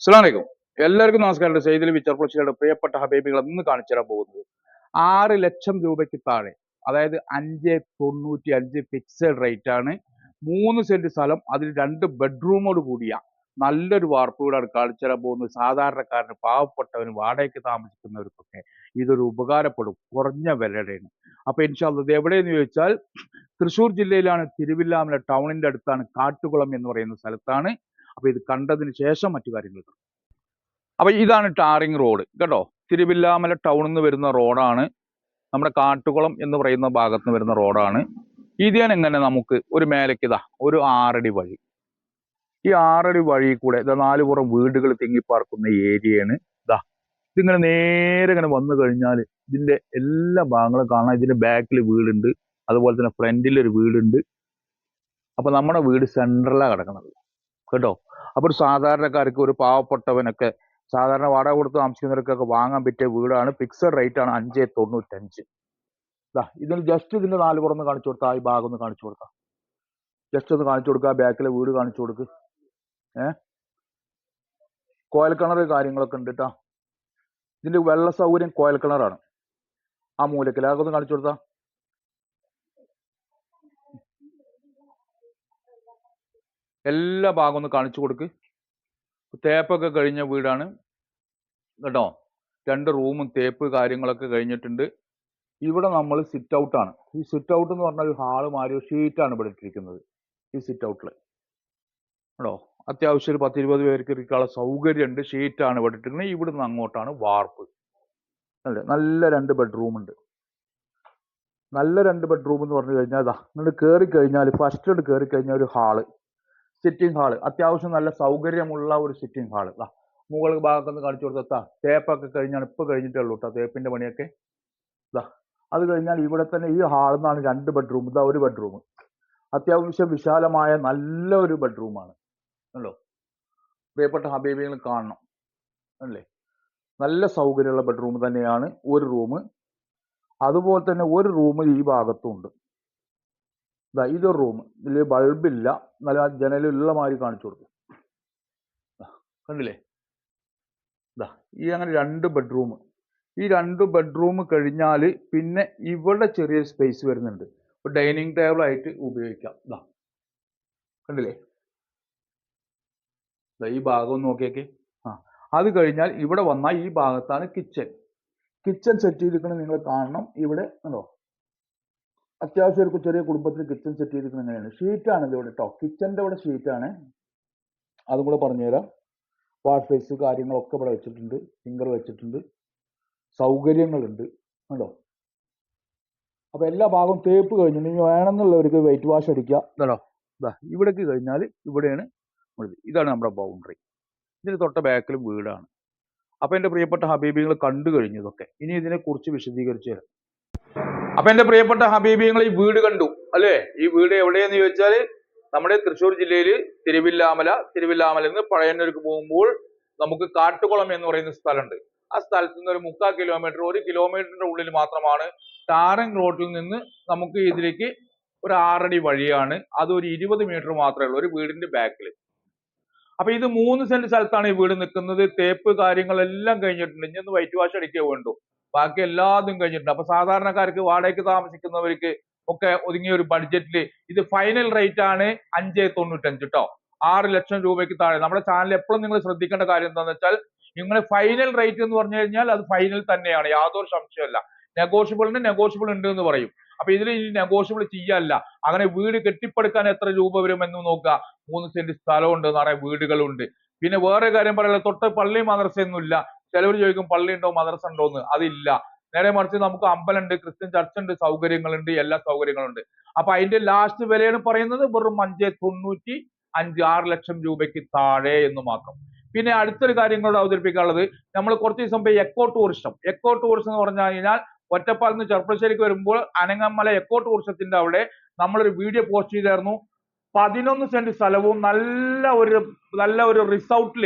അസ്സലാമലൈക്കും. എല്ലാവർക്കും നമസ്കാരം. സെയ്തിൽ പ്രശ്നങ്ങളുടെ പ്രിയപ്പെട്ട ഹബീബികൾ ഇന്ന് കാണിച്ചു തരാൻ പോകുന്നത് ആറ് ലക്ഷം രൂപയ്ക്ക് താഴെ അതായത് അഞ്ച് തൊണ്ണൂറ്റി അഞ്ച് ഫിക്സഡ് റേറ്റ് ആണ്. മൂന്ന് സെന്റ് സ്ഥലം അതിൽ രണ്ട് ബെഡ്റൂമോട് കൂടിയ നല്ലൊരു വാർപ്പ് വീടാണ് കാണിച്ചു തരാൻ പോകുന്നത്. സാധാരണക്കാരന് പാവപ്പെട്ടവന് വാടകയ്ക്ക് താമസിക്കുന്നവർക്കൊക്കെ ഇതൊരു ഉപകാരപ്പെടും കുറഞ്ഞ വിലയുടെയാണ് അപ്പൊ ഇൻഷാല്ല ഇത് എവിടെയെന്ന് ചോദിച്ചാൽ തൃശ്ശൂർ ജില്ലയിലാണ് തിരുവില്ലാമല ടൗണിന്റെ അടുത്താണ് കാട്ടുകുളം എന്ന് പറയുന്ന സ്ഥലത്താണ്. അപ്പൊ ഇത് കണ്ടതിന് ശേഷം മറ്റു കാര്യങ്ങൾ കാണും. അപ്പൊ ഇതാണ് ടാറിങ് റോഡ്. കേട്ടോ? തിരുവില്ലാമല ടൗണിൽ നിന്ന് വരുന്ന റോഡാണ്. നമ്മുടെ കാട്ടുകുളം എന്ന് പറയുന്ന ഭാഗത്ത് നിന്ന് വരുന്ന റോഡാണ്. ഇതിന് എങ്ങനെ നമുക്ക് ഒരു മേലക്കിതാ ഒരു ആറടി വഴി. ഈ ആറടി വഴി കൂടെ ഇതാ നാല് പുറം വീടുകൾ തിങ്ങിപ്പാർക്കുന്ന ഏരിയയാണ്. ഇതാ ഇതിങ്ങനെ നേരെ ഇങ്ങനെ വന്നു കഴിഞ്ഞാൽ ഇതിന്റെ എല്ലാ ഭാഗങ്ങളും കാണാം. ഇതിന്റെ ബാക്കിൽ വീടുണ്ട്. അതുപോലെ തന്നെ ഫ്രണ്ടിൽ ഒരു വീടുണ്ട്. അപ്പോൾ നമ്മുടെ വീട് സെൻട്രലാണ് കിടക്കുന്നത് കേട്ടോ? അപ്പോൾ ഒരു സാധാരണക്കാർക്ക് ഒരു പാവപ്പെട്ടവനൊക്കെ സാധാരണ വാടക കൊടുത്ത് താമസിക്കുന്നവർക്കൊക്കെ വാങ്ങാൻ പറ്റിയ വീടാണ് ഫിക്സഡ് റേറ്റ് ആണ് അഞ്ച് തൊണ്ണൂറ്റഞ്ച്. ഇതിൽ ജസ്റ്റ് ഇതിന്റെ നാല് പുറന്ന് കാണിച്ചു കൊടുത്താൽ ഈ ഭാഗം ഒന്ന് കാണിച്ചു കൊടുക്കാം ജസ്റ്റ് ഒന്ന് കാണിച്ചു കൊടുക്കുക ബാക്കിലെ വീട് കാണിച്ചു കൊടുക്ക്. ഏ? കോയൽക്കിണർ കാര്യങ്ങളൊക്കെ ഉണ്ട് കേട്ടാ ഇതിന്റെ വെള്ള സൗകര്യം കോയൽക്കിണറാണ് ആ മൂലക്കിൽ അതൊക്കെ ഒന്ന് കാണിച്ചു കൊടുത്താ. എല്ലാ ഭാഗവും ഒന്ന് കാണിച്ചു കൊടുക്ക്. തേപ്പൊക്കെ കഴിഞ്ഞ വീടാണ്. കേട്ടോ? രണ്ട് റൂമും തേപ്പ് കാര്യങ്ങളൊക്കെ കഴിഞ്ഞിട്ടുണ്ട്. ഇവിടെ നമ്മൾ സിറ്റ് ഔട്ട് ആണ്. ഈ സിറ്റ് ഔട്ട് എന്ന് പറഞ്ഞാൽ ഒരു ഹാൾ മാറി ഒരു ഷീറ്റാണ് ഇവിടെ ഇട്ടിരിക്കുന്നത്. ഈ സിറ്റ് ഔട്ടിൽ കേട്ടോ? അത്യാവശ്യം ഒരു പത്തിരുപത് പേർക്ക് ഇരിക്കാനുള്ള സൗകര്യമുണ്ട്. ഷീറ്റാണ് ഇവിടെ ഇട്ടിരിക്കുന്നത്. ഇവിടുന്ന് അങ്ങോട്ടാണ് വാർപ്പ്. അല്ലേ? നല്ല രണ്ട് ബെഡ്റൂം ഉണ്ട്. നല്ല രണ്ട് ബെഡ്റൂം എന്ന് പറഞ്ഞു കഴിഞ്ഞാൽ ഇതാ നിങ്ങൾ കയറി കഴിഞ്ഞാൽ ഫസ്റ്റ് കയറി കഴിഞ്ഞാൽ ഒരു ഹാൾ. സിറ്റിംഗ് ഹാൾ അത്യാവശ്യം നല്ല സൗകര്യമുള്ള ഒരു സിറ്റിംഗ് ഹാൾ മുകൾ നിന്ന് കാണിച്ചു കൊടുത്താ. തേപ്പൊക്കെ കഴിഞ്ഞാണ് ഇപ്പൊ കഴിഞ്ഞിട്ടേ ഉള്ളൂ കേട്ടോ തേപ്പിന്റെ പണിയൊക്കെ. ഇതാ അത് കഴിഞ്ഞാൽ ഇവിടെ തന്നെ ഈ ഹാളിൽ നിന്നാണ് രണ്ട് ബെഡ്റൂം ഇതാ ഒരു ബെഡ്റൂം അത്യാവശ്യം വിശാലമായ നല്ല ഒരു ബെഡ്റൂമാണ് അല്ലോ പ്രിയപ്പെട്ട ഹബീബികൾ കാണണം. അല്ലേ? നല്ല സൗകര്യമുള്ള ബെഡ്റൂം തന്നെയാണ് ഒരു റൂം അതുപോലെ തന്നെ ഒരു റൂം ഈ ഭാഗത്തും ഉണ്ട്. ഇതാ ഇതൊരു റൂം. ഇതിൽ ബൾബില്ല. നല്ല ജനലുള്ള മാതിരി കാണിച്ചു കൊടുക്കും. കണ്ടില്ലേ? ഇതാ ഈ അങ്ങനെ രണ്ട് ബെഡ്റൂം. ഈ രണ്ട് ബെഡ്റൂം കഴിഞ്ഞാൽ പിന്നെ ഇവിടെ ചെറിയ സ്പേസ് വരുന്നുണ്ട്. ഡൈനിങ് ടേബിൾ ആയിട്ട് ഉപയോഗിക്കാം. ഇതാ കണ്ടില്ലേ? ഈ ഭാഗം നോക്കിയേക്ക്. ആ അത് കഴിഞ്ഞാൽ ഇവിടെ വന്നാൽ ഈ ഭാഗത്താണ് കിച്ചൺ കിച്ചൺ സെറ്റ് ചെയ്തിരിക്കുന്നത് നിങ്ങൾ കാണണം. ഇവിടെ ഉണ്ടോ അത്യാവശ്യം ഒരു ചെറിയ കുടുംബത്തിൽ കിച്ചൺ സെറ്റ് ചെയ്തിരിക്കുന്നത് എങ്ങനെയാണ് ഷീറ്റാണ് ഇതിവിടെ കേട്ടോ കിച്ചന്റെ ഇവിടെ ഷീറ്റാണ് അതും കൂടെ പറഞ്ഞുതരാം. വാഷ് ഫേസ് കാര്യങ്ങളൊക്കെ ഇവിടെ വെച്ചിട്ടുണ്ട്. ഫിംഗർ വെച്ചിട്ടുണ്ട്. സൗകര്യങ്ങളുണ്ട്. കണ്ടോ? അപ്പോൾ എല്ലാ ഭാഗവും തേപ്പ് കഴിഞ്ഞിട്ടുണ്ട്. ഇനി വേണമെന്നുള്ളവർക്ക് വെയിറ്റ് വാഷ് അടിക്കുക ഇതാണോ ഇതാ ഇവിടേക്ക് കഴിഞ്ഞാൽ ഇവിടെയാണ് ഉള്ളത്. ഇതാണ് നമ്മുടെ ബൗണ്ടറി ഇതിന് തൊട്ട ബാക്കിലും വീടാണ്. അപ്പോൾ എന്റെ പ്രിയപ്പെട്ട ഹബീബികൾ കണ്ടു കഴിഞ്ഞു ഇതൊക്കെ. ഇനി ഇതിനെക്കുറിച്ച് വിശദീകരിച്ചു തരാം. അപ്പൊ എന്റെ പ്രിയപ്പെട്ട ഹബീബി നിങ്ങൾ ഈ വീട് കണ്ടു അല്ലേ? ഈ വീട് എവിടെയെന്ന് ചോദിച്ചാൽ നമ്മുടെ തൃശ്ശൂർ ജില്ലയിൽ തിരുവില്ലാമല തിരുവില്ലാമല നിന്ന് പഴയന്നൂർക്ക് പോകുമ്പോൾ നമുക്ക് കാട്ടുകുളം എന്ന് പറയുന്ന സ്ഥലമുണ്ട്. ആ സ്ഥലത്ത് നിന്ന് ഒരു മുക്കാൽ കിലോമീറ്റർ ഒരു കിലോമീറ്ററിന്റെ ഉള്ളിൽ മാത്രമാണ് ടാറിംഗ് റോഡിൽ നിന്ന് നമുക്ക് ഇതിലേക്ക് ഒരു ആറടി വഴിയാണ്. അത് ഒരു ഇരുപത് മീറ്റർ മാത്രമേ ഉള്ളൂ ഒരു വീടിന്റെ ബാക്കിൽ അപ്പൊ ഇത് മൂന്ന് സെന്റ് സ്ഥലത്താണ് ഈ വീട് നിൽക്കുന്നത്. തേപ്പ് കാര്യങ്ങളെല്ലാം കഴിഞ്ഞിട്ടുണ്ട്. ഇനി ഒന്ന് വൈറ്റ് വാഷ് അടിക്കുക വേണ്ടു. ബാക്കി എല്ലാതും കഴിഞ്ഞിട്ടുണ്ട്. അപ്പൊ സാധാരണക്കാർക്ക് വാടകയ്ക്ക് താമസിക്കുന്നവർക്ക് ഒക്കെ ഒതുങ്ങിയ ഒരു ബഡ്ജറ്റിൽ ഇത് ഫൈനൽ റേറ്റ് ആണ് അഞ്ച് തൊണ്ണൂറ്റഞ്ച് കേട്ടോ ആറ് ലക്ഷം രൂപയ്ക്ക് താഴെ. നമ്മുടെ ചാനൽ എപ്പോഴും നിങ്ങൾ ശ്രദ്ധിക്കേണ്ട കാര്യം എന്താണെന്ന് വെച്ചാൽ നിങ്ങൾ ഫൈനൽ റേറ്റ് എന്ന് പറഞ്ഞു കഴിഞ്ഞാൽ അത് ഫൈനൽ തന്നെയാണ്. യാതൊരു സംശയമല്ല നെഗോഷ്യബിളിന് നെഗോഷ്യബിൾ ഉണ്ട് എന്ന് പറയും. അപ്പൊ ഇതിൽ ഇനി നെഗോഷ്യബിൾ ചെയ്യല്ല. അങ്ങനെ വീട് കെട്ടിപ്പടുക്കാൻ എത്ര രൂപ വരും എന്ന് നോക്കുക. മൂന്ന് സെന്റ് സ്ഥലമുണ്ട് നിറയെ വീടുകളുണ്ട്. പിന്നെ വേറെ കാര്യം പറയാനുള്ളത് തൊട്ട് പള്ളി മദ്രസയൊന്നും ഇല്ല ചിലവർ ചോദിക്കും പള്ളി ഉണ്ടോ മദ്രസ ഉണ്ടോ എന്ന്. അതില്ല. നേരെ മറിച്ച് നമുക്ക് അമ്പലമുണ്ട് ക്രിസ്ത്യൻ ചർച്ച് ഉണ്ട് സൗകര്യങ്ങളുണ്ട് എല്ലാ സൗകര്യങ്ങളുണ്ട്. അപ്പൊ അതിന്റെ ലാസ്റ്റ് വിലയാണ് പറയുന്നത് വെറും അഞ്ച് തൊണ്ണൂറ്റി അഞ്ച് ആറ് ലക്ഷം രൂപയ്ക്ക് താഴെ എന്ന് മാത്രം. പിന്നെ അടുത്തൊരു കാര്യം കൂടെ അവതരിപ്പിക്കാനുള്ളത് നമ്മൾ കുറച്ച് ദിവസം മുമ്പ് എക്കോ ടൂറിസം എക്കോ ടൂറിസം എന്ന് പറഞ്ഞു കഴിഞ്ഞാൽ ഒറ്റപ്പാലത്ത് നിന്ന് ചെറുപ്പശ്ശേരിക്ക് വരുമ്പോൾ അനങ്ങമല എക്കോ ടൂറിസത്തിന്റെ അവിടെ നമ്മളൊരു വീഡിയോ പോസ്റ്റ് ചെയ്തായിരുന്നു. പതിനൊന്ന് സെന്റ് സ്ഥലവും നല്ല ഒരു നല്ല ഒരു റിസോർട്ടിൽ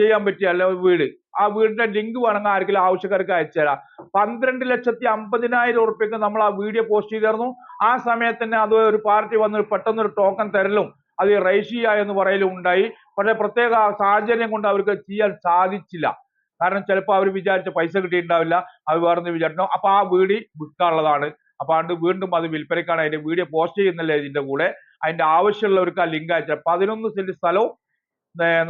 ചെയ്യാൻ പറ്റിയ അല്ല വീട്. ആ വീടിന്റെ ലിങ്ക് വേണമെങ്കിൽ ആർക്കെങ്കിലും ആവശ്യക്കാർക്ക് അയച്ചു തരാം പന്ത്രണ്ട് ലക്ഷത്തി അമ്പതിനായിരം ഉറുപ്പ്യക്ക് നമ്മൾ ആ വീഡിയോ പോസ്റ്റ് ചെയ്തിരുന്നു. ആ സമയത്ത് തന്നെ അത് ഒരു പാർട്ടി വന്ന് പെട്ടെന്ന് ഒരു ടോക്കൺ തരലും അത് റേഷ്യ എന്ന് പറയലും ഉണ്ടായി. പക്ഷെ പ്രത്യേക സാഹചര്യം കൊണ്ട് അവർക്ക് ചെയ്യാൻ സാധിച്ചില്ല. കാരണം ചിലപ്പോൾ അവർ വിചാരിച്ച പൈസ കിട്ടിയിട്ടുണ്ടാവില്ല. അത് വേറൊന്ന് വിചാരിക്കണം അപ്പൊ ആ വീട് വിൽക്കാനുള്ളതാണ്. അപ്പൊ അതുകൊണ്ട് വീണ്ടും അത് വിൽപ്പനക്കാണ് അതിന്റെ വീഡിയോ പോസ്റ്റ് ചെയ്യുന്നില്ല ഇതിന്റെ കൂടെ. അതിന്റെ ആവശ്യമുള്ളവർക്ക് ആ ലിങ്ക് അയച്ചാൽ പതിനൊന്ന് സെന്റ് സ്ഥലവും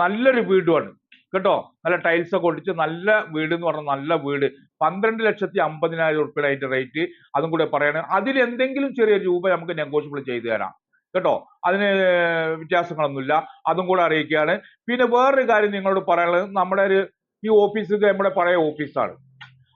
നല്ലൊരു വീടുമാണ്. കേട്ടോ? നല്ല ടൈൽസ് ഒക്കെ ഒട്ടിച്ച് നല്ല വീട് എന്ന് പറഞ്ഞാൽ നല്ല വീട്. പന്ത്രണ്ട് ലക്ഷത്തി അമ്പതിനായിരം ഉറുപ്പിയുടെ അതിന്റെ റേറ്റ് അതും കൂടെ പറയണേ. അതിൽ എന്തെങ്കിലും ചെറിയ രൂപ നമുക്ക് നെഗോഷ്യബിൾ ചെയ്തു തരാം. കേട്ടോ? അതിന് വ്യത്യാസങ്ങളൊന്നുമില്ല. അതും കൂടെ അറിയിക്കുകയാണ്. പിന്നെ വേറൊരു കാര്യം നിങ്ങളോട് പറയാനുള്ളത്. നമ്മുടെ ഒരു ഈ ഓഫീസ് നമ്മുടെ പഴയ ഓഫീസാണ്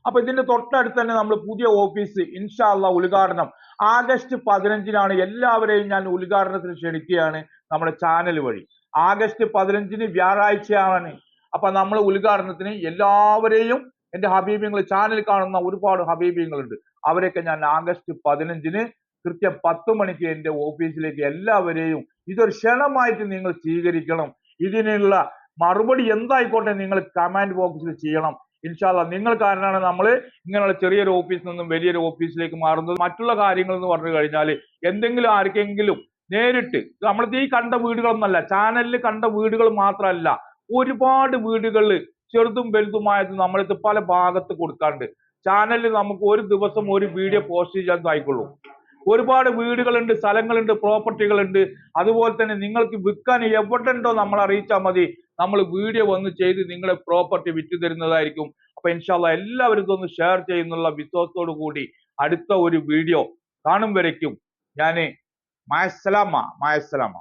അപ്പൊ ഇതിന്റെ തൊട്ടടുത്ത് തന്നെ നമ്മൾ പുതിയ ഓഫീസ് ഇൻഷാല്ല ഉദ്ഘാടനം. ആഗസ്റ്റ് പതിനഞ്ചിനാണ് എല്ലാവരെയും ഞാൻ ഉദ്ഘാടനത്തിന് ക്ഷണിക്കുകയാണ് നമ്മുടെ ചാനൽ വഴി. ആഗസ്റ്റ് പതിനഞ്ചിന് വ്യാഴാഴ്ചയാണ് അപ്പൊ നമ്മൾ ഉദ്ഘാടനത്തിന് എല്ലാവരെയും എന്റെ ഹബീബിങ്ങൾ ചാനൽ കാണുന്ന ഒരുപാട് ഹബീബിയങ്ങളുണ്ട്. അവരെയൊക്കെ ഞാൻ ആഗസ്റ്റ് പതിനഞ്ചിന് കൃത്യം പത്ത് മണിക്ക് എന്റെ ഓഫീസിലേക്ക് എല്ലാവരെയും ഇതൊരു ക്ഷണമായിട്ട് നിങ്ങൾ സ്വീകരിക്കണം. ഇതിനുള്ള മറുപടി എന്തായിക്കോട്ടെ നിങ്ങൾ കമാൻഡ് ബോക്സിൽ ചെയ്യണം. ഇൻഷാല്ല നിങ്ങൾ കാരണമാണ് നമ്മൾ ഇങ്ങനെയുള്ള ചെറിയൊരു ഓഫീസിൽ നിന്നും വലിയൊരു ഓഫീസിലേക്ക് മാറുന്നത്. മറ്റുള്ള കാര്യങ്ങൾ എന്ന് പറഞ്ഞു കഴിഞ്ഞാൽ എന്തെങ്കിലും ആർക്കെങ്കിലും നേരിട്ട് നമ്മൾ ഈ കണ്ട വീടുകളൊന്നല്ല ചാനലിൽ കണ്ട വീടുകൾ മാത്രമല്ല ഒരുപാട് വീടുകൾ ചെറുതും വലുതുമായത് നമ്മളിത് പല ഭാഗത്ത് കൊടുക്കാണ്ട് ചാനലിൽ നമുക്ക് ഒരു ദിവസം ഒരു വീഡിയോ പോസ്റ്റ് ചെയ്യാൻ ആയിക്കൊള്ളൂ ഒരുപാട് വീടുകളുണ്ട് സ്ഥലങ്ങളുണ്ട് പ്രോപ്പർട്ടികളുണ്ട്. അതുപോലെ തന്നെ നിങ്ങൾക്ക് വിൽക്കാൻ എവിടെ ഉണ്ടോ നമ്മൾ അറിയിച്ചാൽ മതി. നമ്മൾ വീഡിയോ വന്ന് ചെയ്ത് നിങ്ങളെ പ്രോപ്പർട്ടി വിറ്റ് തരുന്നതായിരിക്കും. അപ്പൊ ഇൻഷാല്ല എല്ലാവരും ഇതൊന്ന് ഷെയർ ചെയ്യുന്നുള്ള വിശ്വാസത്തോടു കൂടി അടുത്ത ഒരു വീഡിയോ കാണും വരയ്ക്കും. ഞാൻ മായസ്സലാമ മായസ്സലാമ.